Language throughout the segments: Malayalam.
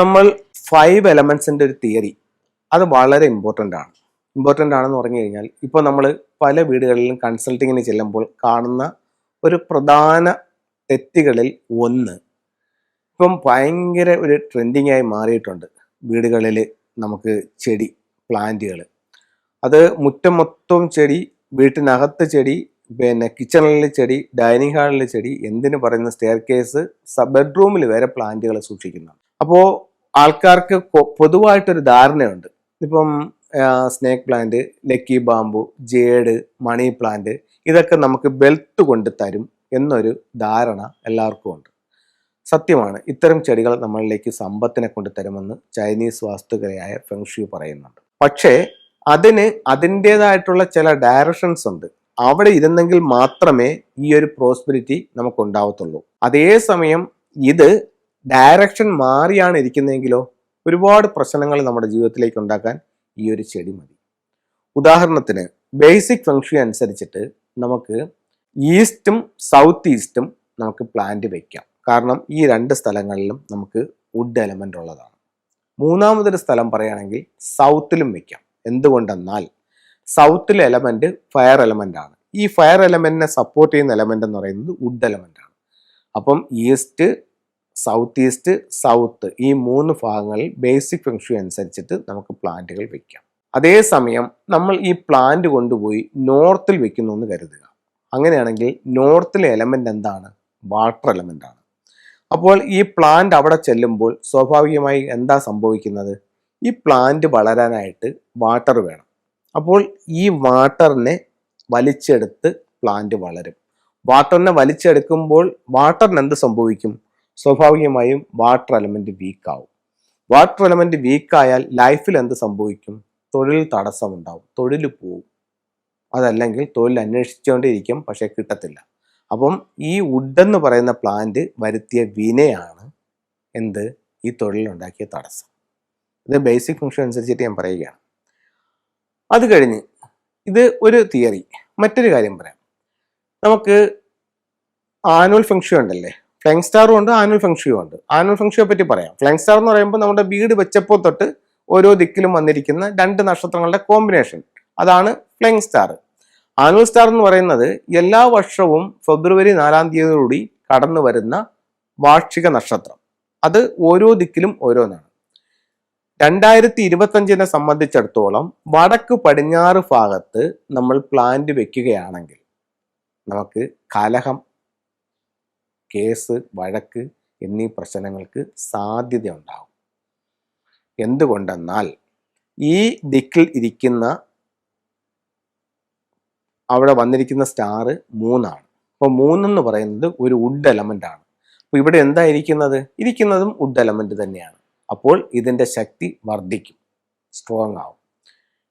നമ്മൾ ഫൈവ് എലമെന്റ്സിന്റെ ഒരു തിയറി അത് വളരെ ഇമ്പോർട്ടന്റ് ആണ്. ഇമ്പോർട്ടന്റ് ആണെന്ന് പറഞ്ഞു കഴിഞ്ഞാൽ ഇപ്പോൾ നമ്മൾ പല വീടുകളിലും കൺസൾട്ടിങ്ങിന് ചെല്ലുമ്പോൾ കാണുന്ന ഒരു പ്രധാന തെറ്റുകളിൽ ഒന്ന്. ഇപ്പം ഭയങ്കര ഒരു ട്രെൻഡിങ് ആയി മാറിയിട്ടുണ്ട് വീടുകളിൽ നമുക്ക് ചെടി പ്ലാന്റുകൾ അത് മുറ്റം മൊത്തം ചെടി വീട്ടിനകത്ത് ചെടി പിന്നെ കിച്ചണിലെ ചെടി ഡൈനിങ് ഹാളിലെ ചെടി എന്തിനു പറയുന്ന സ്റ്റെയർ കേസ് ബെഡ്റൂമിൽ വരെ പ്ലാന്റുകൾ സൂക്ഷിക്കുന്നുണ്ട്. അപ്പോൾ ആൾക്കാർക്ക് പൊതുവായിട്ടൊരു ധാരണയുണ്ട്. ഇപ്പം snake plant lucky bamboo jade money plant ഇതൊക്കെ നമുക്ക് ബെൽത്ത് കൊണ്ട് തരും എന്നൊരു ധാരണ എല്ലാവർക്കും ഉണ്ട്. സത്യമാണ് ഇത്തരം ചെടികൾ നമ്മളിലേക്ക് സമ്പത്തിനെ കൊണ്ട് തരുമെന്ന് ചൈനീസ് വാസ്തുകലയായ ഫെങ്ഷു പറയുന്നുണ്ട്. പക്ഷേ അതിന് അതിന്റെതായിട്ടുള്ള ചില ഡയറക്ഷൻസ് ഉണ്ട്. അവിടെ ഇരുന്നെങ്കിൽ മാത്രമേ ഈ ഒരു പ്രോസ്പെരിറ്റി നമുക്ക് ഉണ്ടാവത്തുള്ളൂ അതേസമയം ഇത് ഡയറക്ഷൻ മാറിയാണ് ഇരിക്കുന്നതെങ്കിലോ ഒരുപാട് പ്രശ്നങ്ങൾ നമ്മുടെ ജീവിതത്തിലേക്ക് ഉണ്ടാക്കാൻ ഈ ഒരു ചെടി മതി. ഉദാഹരണത്തിന് ബേസിക് ഫംഗ്ഷൻ അനുസരിച്ചിട്ട് നമുക്ക് ഈസ്റ്റും സൗത്ത് ഈസ്റ്റും നമുക്ക് പ്ലാന്റ് വെക്കാം. കാരണം ഈ രണ്ട് സ്ഥലങ്ങളിലും നമുക്ക് വുഡ് എലമെന്റ് ഉള്ളതാണ്. മൂന്നാമതൊരു സ്ഥലം പറയുകയാണെങ്കിൽ സൗത്തിലും വെക്കാം. എന്തുകൊണ്ടെന്നാൽ സൗത്തിലെ എലമെന്റ് ഫയർ എലമെന്റ് ആണ്. ഈ ഫയർ എലമെന്റിനെ സപ്പോർട്ട് ചെയ്യുന്ന എലമെന്റ് എന്ന് പറയുന്നത് വുഡ് എലമെന്റ് ആണ്. അപ്പം ഈസ്റ്റ് സൗത്ത് ഈസ്റ്റ് സൗത്ത് ഈ മൂന്ന് ഭാഗങ്ങളിൽ ബേസിക് ഫംഗ്ഷൻ അനുസരിച്ചിട്ട് നമുക്ക് പ്ലാന്റുകൾ വെക്കാം. അതേസമയം നമ്മൾ ഈ പ്ലാന്റ് കൊണ്ടുപോയി നോർത്തിൽ വെക്കുന്നു എന്ന് കരുതുക. അങ്ങനെയാണെങ്കിൽ നോർത്തിലെ എലമെന്റ് എന്താണ്? വാട്ടർ എലമെന്റ് ആണ്. അപ്പോൾ ഈ പ്ലാന്റ് അവിടെ ചെല്ലുമ്പോൾ സ്വാഭാവികമായി എന്താ സംഭവിക്കുന്നത്? ഈ പ്ലാന്റ് വളരാനായിട്ട് വാട്ടർ വേണം. അപ്പോൾ ഈ വാട്ടറിനെ വലിച്ചെടുത്ത് പ്ലാന്റ് വളരും. വാട്ടറിനെ വലിച്ചെടുക്കുമ്പോൾ വാട്ടറിന് എന്ത് സംഭവിക്കും? സ്വാഭാവികമായും വാട്ടർ എലമെന്റ് വീക്ക് ആവും. വാട്ടർ എലമെന്റ് വീക്കായാൽ ലൈഫിൽ എന്ത് സംഭവിക്കും? തൊഴിൽ തടസ്സമുണ്ടാവും. തൊഴിൽ പോവും. അതല്ലെങ്കിൽ തൊഴിൽ അന്വേഷിച്ചുകൊണ്ടിരിക്കും പക്ഷേ കിട്ടത്തില്ല. അപ്പം ഈ വുഡ് എന്ന് പറയുന്ന പ്ലാന്റ് വരുത്തിയ വിനയാണ് എന്ത്? ഈ തൊഴിലുണ്ടാക്കിയ തടസ്സം. ഇത് ബേസിക് ഫംഗ്ഷൻ അനുസരിച്ചിട്ട് ഞാൻ പറയുകയാണ്. അത് കഴിഞ്ഞ് ഇത് ഒരു തിയറി മറ്റൊരു കാര്യം പറയാം. നമുക്ക് ആനുവൽ ഫംഗ്ഷൻ ഉണ്ടല്ലേ? ഫ്ലൈങ് സ്റ്റാറും ഉണ്ട് ആനുവൽ ഫംഗ്ഷനും ഉണ്ട്. ആനുവൽ ഫംഗ്ഷനെ പറ്റി പറയാം. ഫ്ലൈങ് സ്റ്റാർ എന്ന് പറയുമ്പോൾ നമ്മുടെ വീട് വെച്ചപ്പോൾ തൊട്ട് ഓരോ ദിക്കിലും വന്നിരിക്കുന്ന രണ്ട് നക്ഷത്രങ്ങളുടെ കോമ്പിനേഷൻ അതാണ് ഫ്ലൈങ് സ്റ്റാർ ആനുവൽ സ്റ്റാർ എന്ന് പറയുന്നത് എല്ലാ വർഷവും ഫെബ്രുവരി നാലാം തീയതിയോടുകൂടി കടന്നു വരുന്ന വാർഷിക നക്ഷത്രം. അത് ഓരോ ദിക്കിലും ഓരോന്നാണ്. രണ്ടായിരത്തി ഇരുപത്തഞ്ചിനെ സംബന്ധിച്ചിടത്തോളം വടക്ക് പടിഞ്ഞാറ് ഭാഗത്ത് നമ്മൾ പ്ലാന്റ് വെക്കുകയാണെങ്കിൽ നമുക്ക് കലഹം കേസ് വഴക്ക് എന്നീ പ്രശ്നങ്ങൾക്ക് സാധ്യതയുണ്ടാകും എന്തുകൊണ്ടെന്നാൽ ഈ ദിക്കിൽ ഇരിക്കുന്ന അവിടെ വന്നിരിക്കുന്ന സ്റ്റാർ മൂന്നാണ്. അപ്പോൾ മൂന്നെന്ന് പറയുന്നത് ഒരു വുഡ് എലമെന്റ് ആണ്. അപ്പോൾ ഇവിടെ എന്താ ഇരിക്കുന്നത്? ഇരിക്കുന്നതും വുഡ് എലമെന്റ് തന്നെയാണ്. അപ്പോൾ ഇതിന്റെ ശക്തി വർദ്ധിക്കും. സ്ട്രോങ് ആവും.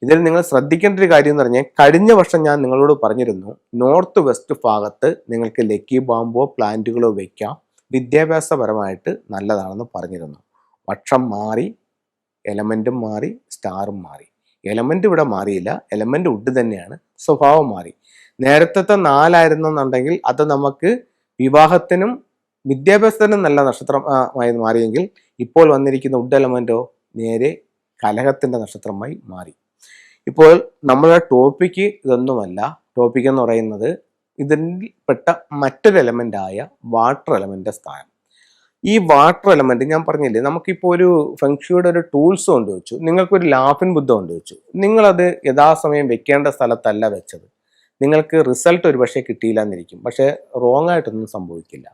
ഇതിൽ നിങ്ങൾ ശ്രദ്ധിക്കേണ്ട ഒരു കാര്യം എന്ന് പറഞ്ഞാൽ കഴിഞ്ഞ വർഷം ഞാൻ നിങ്ങളോട് പറഞ്ഞിരുന്നു നോർത്ത് വെസ്റ്റ് ഭാഗത്ത് നിങ്ങൾക്ക് ലക്കി ബാമ്പോ പ്ലാന്റുകളോ വെക്കാം വിദ്യാഭ്യാസപരമായിട്ട് നല്ലതാണെന്ന് പറഞ്ഞിരുന്നു. വർഷം മാറി എലമെന്റും മാറി സ്റ്റാറും മാറി. എലമെന്റ് ഇവിടെ മാറിയില്ല എലമെന്റ് ഉഡ് തന്നെയാണ് സ്വഭാവം മാറി. നേരത്തെ നാലായിരുന്നെന്നുണ്ടെങ്കിൽ അത് നമുക്ക് വിവാഹത്തിനും വിദ്യാഭ്യാസത്തിനും നല്ല നക്ഷത്രമായി മാറിയെങ്കിൽ ഇപ്പോൾ വന്നിരിക്കുന്ന ഉഡ് എലമെന്റോ നേരെ കലഹത്തിന്റെ നക്ഷത്രമായി മാറി. ഇപ്പോൾ നമ്മുടെ ടോപ്പിക്ക് ഇതൊന്നുമല്ല. ടോപ്പിക് എന്ന് പറയുന്നത് ഇതിൽപ്പെട്ട മറ്റൊരു എലമെന്റ് ആയ വാട്ടർ എലമെന്റ് സ്ഥാനം. ഈ വാട്ടർ എലമെന്റ് ഞാൻ പറഞ്ഞില്ലേ നമുക്കിപ്പോൾ ഒരു ഫെങ്ഷിയുടെ ഒരു ടൂൾസ് കൊണ്ട് വെച്ചു നിങ്ങൾക്കൊരു ലാഫിൻ ബുദ്ധ കൊണ്ട് വെച്ചു നിങ്ങളത് യഥാസമയം വെക്കേണ്ട സ്ഥലത്തല്ല വെച്ചത്. നിങ്ങൾക്ക് റിസൾട്ട് ഒരു പക്ഷേ കിട്ടിയില്ല എന്നിരിക്കും പക്ഷേ റോങ് ആയിട്ടൊന്നും സംഭവിക്കില്ല.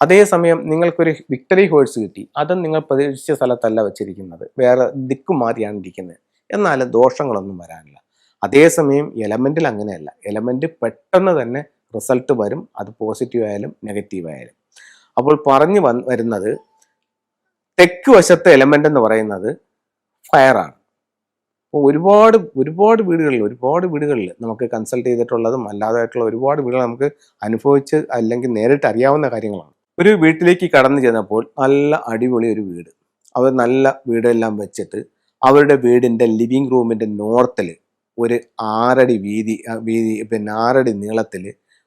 അതേസമയം നിങ്ങൾക്കൊരു വിക്ടറി ഹോഴ്സ് കിട്ടി. അതും നിങ്ങൾ പ്രതീക്ഷിച്ച സ്ഥലത്തല്ല വെച്ചിരിക്കുന്നത്. വേറെ ദിക്കു മാറിയാണ് ഇരിക്കുന്നത്. എന്നാൽ ദോഷങ്ങളൊന്നും വരാനില്ല അതേസമയം എലമെന്റിൽ അങ്ങനെയല്ല. എലമെന്റ് പെട്ടെന്ന് തന്നെ റിസൾട്ട് വരും. അത് പോസിറ്റീവ് ആയാലും നെഗറ്റീവ് ആയാലും. അപ്പോൾ പറഞ്ഞു വരുന്നത് തെക്ക് വശത്തെ എലമെന്റ് എന്ന് പറയുന്നത് ഫയറാണ് അപ്പോൾ ഒരുപാട് ഒരുപാട് വീടുകളിൽ ഒരുപാട് വീടുകളിൽ നമുക്ക് കൺസൾട്ട് ചെയ്തിട്ടുള്ളതും അല്ലാതായിട്ടുള്ള ഒരുപാട് വീടുകൾ നമുക്ക് അനുഭവിച്ച് അല്ലെങ്കിൽ നേരിട്ട് അറിയാവുന്ന കാര്യങ്ങളാണ്. ഒരു വീട്ടിലേക്ക് കടന്നു ചെന്നപ്പോൾ നല്ല അടിപൊളി ഒരു വീട്. അവർ നല്ല വീടെല്ലാം വെച്ചിട്ട് അവരുടെ വീടിന്റെ ലിവിങ് റൂമിന്റെ നോർത്തിൽ ഒരു ആറടി വീതി വീതി പിന്നെ ആറടി നീളത്തിൽ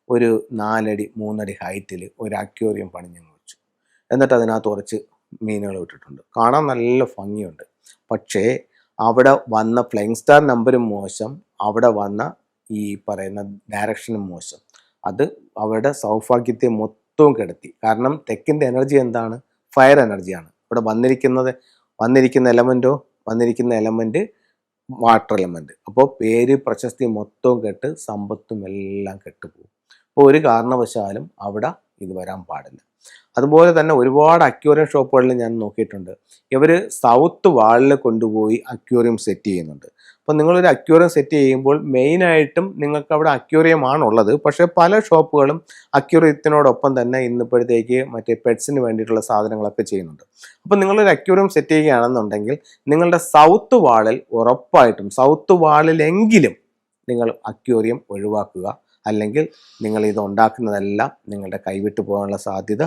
ഒരു നാലടി മൂന്നടി ഹൈറ്റിൽ ഒരു അക്വേറിയം പണിഞ്ഞങ്ങ് വെച്ചു. എന്നിട്ട് അതിനകത്ത് കുറച്ച് മീനുകൾ വിട്ടിട്ടുണ്ട് കാണാൻ നല്ല ഭംഗിയുണ്ട്. പക്ഷേ അവിടെ വന്ന ഫ്ലൈങ് സ്റ്റാർ നമ്പരും മോശം. അവിടെ വന്ന ഈ പറയുന്ന ഡയറക്ഷനും മോശം. അത് അവരുടെ സൗഭാഗ്യത്തെ മൊത്തവും കെടുത്തി. കാരണം തെക്കിന്റെ എനർജി എന്താണ്? ഫയർ എനർജിയാണ് ഇവിടെ വന്നിരിക്കുന്നത് വന്നിരിക്കുന്ന എലമെന്റോ വന്നിരിക്കുന്ന എലമെന്റ് വാട്ടർ എലമെന്റ് അപ്പോൾ പേര് പ്രശസ്തി മൊത്തവും കെട്ട് സമ്പത്തും എല്ലാം കെട്ടുപോകും. അപ്പോൾ ഒരു കാരണവശാലും അവിടെ ഇത് വരാൻ പാടില്ല. അതുപോലെ തന്നെ ഒരുപാട് അക്വേറിയം ഷോപ്പുകളിൽ ഞാൻ നോക്കിയിട്ടുണ്ട്. ഇവർ സൗത്ത് വാളിൽ കൊണ്ടുപോയി അക്വേറിയം സെറ്റ് ചെയ്യുന്നുണ്ട്. അപ്പോൾ നിങ്ങളൊരു അക്വേറിയം സെറ്റ് ചെയ്യുമ്പോൾ മെയിനായിട്ടും നിങ്ങൾക്ക് അവിടെ അക്യൂറിയമാണുള്ളത് പക്ഷേ പല ഷോപ്പുകളും അക്യൂറിയത്തിനോടൊപ്പം തന്നെ ഇന്നിപ്പോഴത്തേക്ക് മറ്റേ പെറ്റ്സിന് വേണ്ടിയിട്ടുള്ള സാധനങ്ങളൊക്കെ ചെയ്യുന്നുണ്ട്. അപ്പോൾ നിങ്ങളൊരു അക്യൂറിയം സെറ്റ് ചെയ്യുകയാണെന്നുണ്ടെങ്കിൽ നിങ്ങളുടെ സൗത്ത് വാളിൽ ഉറപ്പായിട്ടും സൗത്ത് വാളിലെങ്കിലും നിങ്ങൾ അക്യൂറിയം ഒഴിവാക്കുക. അല്ലെങ്കിൽ നിങ്ങൾ ഇത് ഉണ്ടാക്കുന്നതെല്ലാം നിങ്ങളുടെ കൈവിട്ടു പോകാനുള്ള സാധ്യത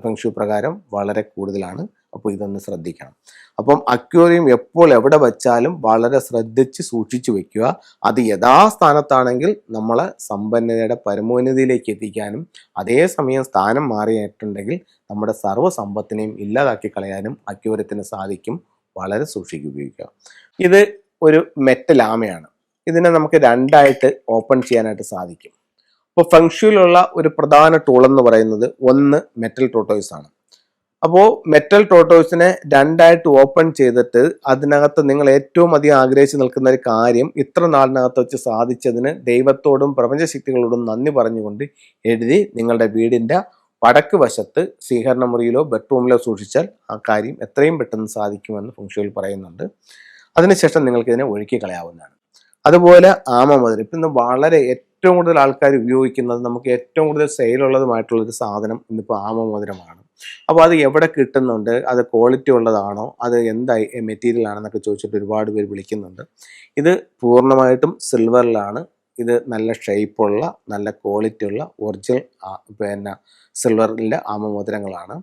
ഫെങ്ഷു പ്രകാരം വളരെ കൂടുതലാണ്. അപ്പോൾ ഇതൊന്ന് ശ്രദ്ധിക്കണം. അപ്പം അക്വേറിയം എപ്പോൾ എവിടെ വെച്ചാലും വളരെ ശ്രദ്ധിച്ച് സൂക്ഷിച്ചു വെക്കുക. അത് യഥാസ്ഥാനത്താണെങ്കിൽ നമ്മളെ സമ്പന്നതയുടെ പരമോന്നതിയിലേക്ക് എത്തിക്കാനും അതേസമയം സ്ഥാനം മാറിയിട്ടുണ്ടെങ്കിൽ നമ്മുടെ സർവസമ്പത്തിനെയും ഇല്ലാതാക്കി കളയാനും അക്വേറിയത്തിന് സാധിക്കും. വളരെ സൂക്ഷിക്കുക ഉപയോഗിക്കുക. ഇത് ഒരു മെറ്റൽ ആമയാണ് ഇതിനെ നമുക്ക് രണ്ടായിട്ട് ഓപ്പൺ ചെയ്യാനായിട്ട് സാധിക്കും. അപ്പോൾ ഫങ്ഷനിലുള്ള ഒരു പ്രധാന ടൂൾ എന്ന് പറയുന്നത് ഒന്ന് മെറ്റൽ ടോട്ടോയ്സ് ആണ്. അപ്പോൾ മെറ്റൽ ടോട്ടോയ്സിനെ രണ്ടായിട്ട് ഓപ്പൺ ചെയ്തിട്ട് അതിനകത്ത് നിങ്ങൾ ഏറ്റവും അധികം ആഗ്രഹിച്ച് നിൽക്കുന്ന ഒരു കാര്യം ഇത്ര നാളിനകത്ത് വെച്ച് സാധിച്ചതിന് ദൈവത്തോടും പ്രപഞ്ചശക്തികളോടും നന്ദി പറഞ്ഞുകൊണ്ട് എഴുതി നിങ്ങളുടെ വീടിന്റെ വടക്ക് വശത്ത് സ്വീകരണ മുറിയിലോ ബെഡ്റൂമിലോ സൂക്ഷിച്ചാൽ ആ കാര്യം എത്രയും പെട്ടെന്ന് സാധിക്കുമെന്ന് ഫംഗ്ഷനിൽ പറയുന്നുണ്ട്. അതിനുശേഷം നിങ്ങൾക്ക് ഇതിനെ ഒഴുക്കി കളയാവുന്നതാണ്. അതുപോലെ ആമ മുതൽ ഇപ്പം ഇന്ന് വളരെ ഏറ്റവും കൂടുതൽ ആൾക്കാർ ഉപയോഗിക്കുന്നത് നമുക്ക് ഏറ്റവും കൂടുതൽ സെയിലുള്ളതുമായിട്ടുള്ളൊരു സാധനം ഇന്നിപ്പോൾ ആമ ആമമോതിരമാണ് അപ്പോൾ അത് എവിടെ കിട്ടുന്നുണ്ട്? അത് ക്വാളിറ്റി ഉള്ളതാണോ? അത് എന്തായി മെറ്റീരിയൽ ആണെന്നൊക്കെ ചോദിച്ചിട്ട് ഒരുപാട് പേര് വിളിക്കുന്നുണ്ട്. ഇത് പൂർണമായിട്ടും സിൽവറിലാണ് ഇത് നല്ല ഷേപ്പുള്ള നല്ല ക്വാളിറ്റി ഉള്ള ഒറിജിനൽ പിന്നെ സിൽവറിന്റെ ആമമോതിരങ്ങളാണ്